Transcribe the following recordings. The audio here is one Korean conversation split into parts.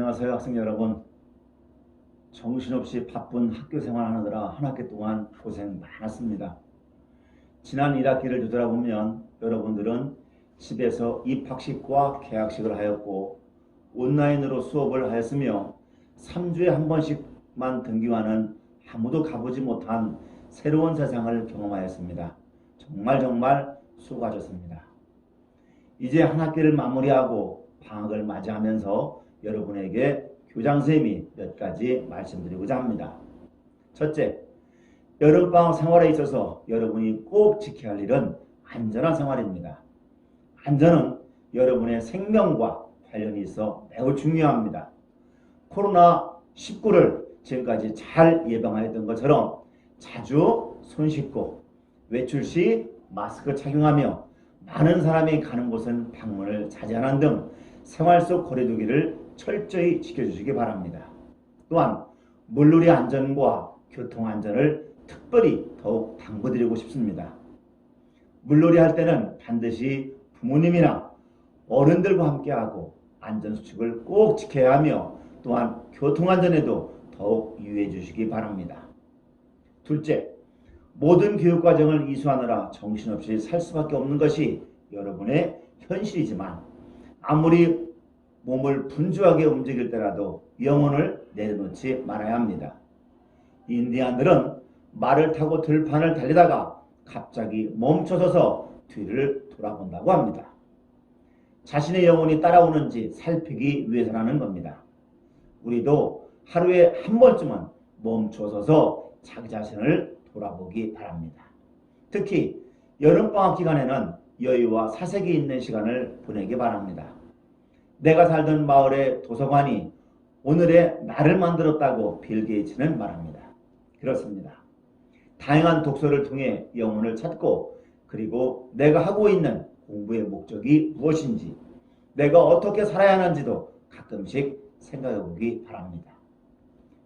안녕하세요 학생 여러분. 정신없이 바쁜 학교 생활하느라 한 학기 동안 고생 많았습니다. 지난 1학기를 되돌아보면 여러분들은 집에서 입학식과 개학식을 하였고 온라인으로 수업을 하였으며 3주에 한 번씩만 등교하는 아무도 가보지 못한 새로운 세상을 경험하였습니다. 정말 정말 수고하셨습니다. 이제 한 학기를 마무리하고 방학을 맞이하면서 여러분에게 교장선생님이 몇 가지 말씀드리고자 합니다. 첫째, 여름방학 생활에 있어서 여러분이 꼭 지켜야 할 일은 안전한 생활입니다. 안전은 여러분의 생명과 관련이 있어 매우 중요합니다. 코로나19를 지금까지 잘 예방하였던 것처럼 자주 손 씻고 외출 시 마스크 착용하며 많은 사람이 가는 곳은 방문을 자제하는 등 생활 속 거리두기를 철저히 지켜주시기 바랍니다. 또한 물놀이 안전과 교통 안전을 특별히 더욱 당부드리고 싶습니다. 물놀이 할 때는 반드시 부모님이나 어른들과 함께하고 안전수칙을 꼭 지켜야 하며 또한 교통안전에도 더욱 유의해 주시기 바랍니다. 둘째, 모든 교육과정을 이수하느라 정신없이 살 수밖에 없는 것이 여러분의 현실이지만 아무리 몸을 분주하게 움직일 때라도 영혼을 내려놓지 말아야 합니다. 인디안들은 말을 타고 들판을 달리다가 갑자기 멈춰서서 뒤를 돌아본다고 합니다. 자신의 영혼이 따라오는지 살피기 위해서라는 겁니다. 우리도 하루에 한 번쯤은 멈춰서서 자기 자신을 돌아보기 바랍니다. 특히 여름방학 기간에는 여유와 사색이 있는 시간을 보내기 바랍니다. 내가 살던 마을의 도서관이 오늘의 나를 만들었다고 빌 게이츠는 말합니다. 그렇습니다. 다양한 독서를 통해 영혼을 찾고 그리고 내가 하고 있는 공부의 목적이 무엇인지 내가 어떻게 살아야 하는지도 가끔씩 생각해 보기 바랍니다.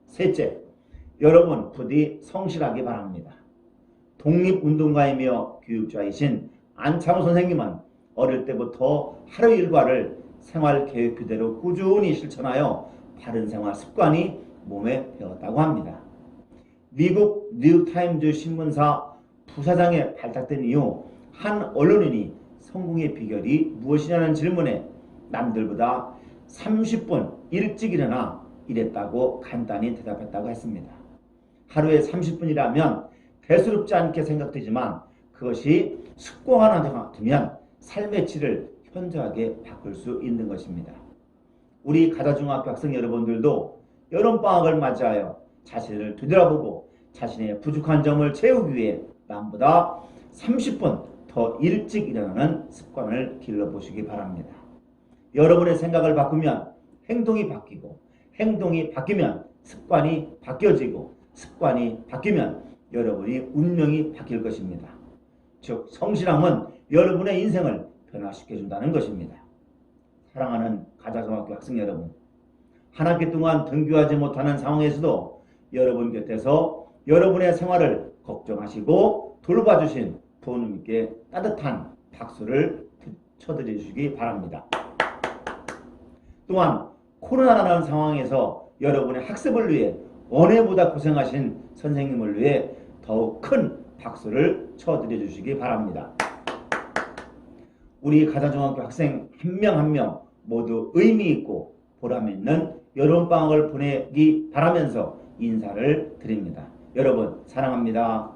셋째, 여러분 부디 성실하기 바랍니다. 독립운동가이며 교육자이신 안창호 선생님은 어릴 때부터 하루 일과를 생활 계획 그대로 꾸준히 실천하여 바른 생활 습관이 몸에 배웠다고 합니다. 미국 뉴욕타임즈 신문사 부사장에 발탁된 이후 한 언론인이 성공의 비결이 무엇이냐는 질문에 남들보다 30분 일찍 일어나 일했다고 간단히 대답했다고 했습니다. 하루에 30분이라면 대수롭지 않게 생각되지만 그것이 습관화가 되면 삶의 질을 현저하게 바꿀 수 있는 것입니다. 우리 가다중학교 학생 여러분들도 여름방학을 맞이하여 자신을 되돌아보고 자신의 부족한 점을 채우기 위해 남보다 30분 더 일찍 일어나는 습관을 길러보시기 바랍니다. 여러분의 생각을 바꾸면 행동이 바뀌고 행동이 바뀌면 습관이 바뀌어지고 습관이 바뀌면 여러분이 운명이 바뀔 것입니다. 즉 성실함은 여러분의 인생을 변화시켜 준다는 것입니다. 사랑하는 가자중학교 학생 여러분, 한 학기 동안 등교하지 못하는 상황에서도 여러분 곁에서 여러분의 생활을 걱정하시고 돌봐주신 부모님께 따뜻한 박수를 쳐드려 주시기 바랍니다. 또한 코로나라는 상황에서 여러분의 학습을 위해 원해보다 고생하신 선생님을 위해 더욱 큰 박수를 쳐드려 주시기 바랍니다. 우리 가자중학교 학생 한 명 한 명 모두 의미 있고 보람 있는 여름방학을 보내기 바라면서 인사를 드립니다. 여러분 사랑합니다.